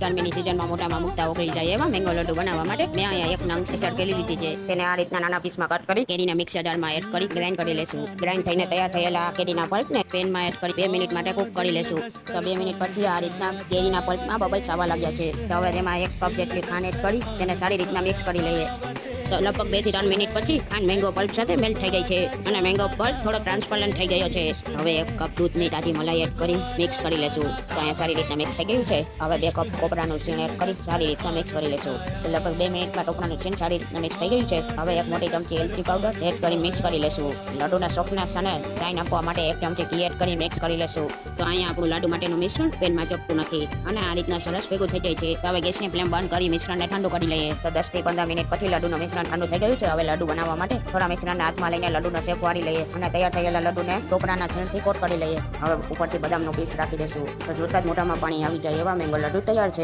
ગરમીની સિઝનમાં મોટામાં મોટા ઓગળી જાય એવા મેંગો લડ્ડુ બનાવવા માટે મેં અહીંયા એક નંગ કેરી લીધી છે. તેને આ રીતના નાના પીસમાં કટ કરી કેરીને મિક્સર જારમાં એડ કરી ગ્રાઇન્ડ કરી લેશું. ગ્રાઇન્ડ થઈને તૈયાર થયેલા કેરીના પલ્પને પેનમાં એડ કરી બે મિનિટ માટે કુક કરી લેશું. તો બે મિનિટ પછી આ રીતના કેરીના પલ્પમાં બબલ્સ આવવા લાગ્યા છે. તો હવે તેમાં એક કપ જેટલી ખાંડ એડ કરી તેને સારી રીતના મિક્સ કરી લઈએ. તો લગભગ બેથી ત્રણ મિનિટ પછી ખાંડ મેંગો પલ્પ સાથે મેલ્ટ થઈ ગઈ છે અને મેંગો પલ્પ થોડો ટ્રાન્સપરન્ટ થઈ ગયો છે. હવે એક કપ દૂધની તાજી મલાઈ એડ કરી મિક્સ કરી લેશું. તો અહીંયા સારી રીતના મિક્સ થઈ ગયું છે. હવે બે કપ કોપરાનું સીણ કરી સારી રીતના મિક્સ કરી લેશું. લગભગ બે મિનિટમાં ટોપરાનું સીણ સારી રીતના મિક્સ થઈ ગયું છે. હવે એક મોટી ચમચી એલચી પાવડર એડ કરી મિક્સ કરી લેશું. લડુના સોફ્ટનેસ અને ટાઈન આપવા માટે એક ચમચી ઘી એડ કરી મિક્સ કરી લેશું. તો અહીંયા આપણું લાડુ માટેનું મિશ્રણ પેનમાં ચપતું નથી અને આ રીતના સરસ ભેગું થઈ જાય છે. તો હવે ગેસની ફ્લેમ બંધ કરી મિશ્રણને ઠંડુ કરી લઈએ. તો દસથી પંદર મિનિટ પછી લાડુનું મિશ્રણ ઠંડુ થઈ ગયું છે. હવે લાડુ બનાવવા માટે થોડા મિશ્રણને હાથમાં લઈને લડ્ડુનો શેપ વાળી લઈએ અને તૈયાર થયેલા લાડુને ટોપરાના છીણથી કોટ કરી લઈએ. હવે ઉપરથી બદામનો પીસ રાખી દેશું. તો જોતા જ મોટામાં પાણી આવી જાય એવા મેંગો લાડુ તૈયાર છે.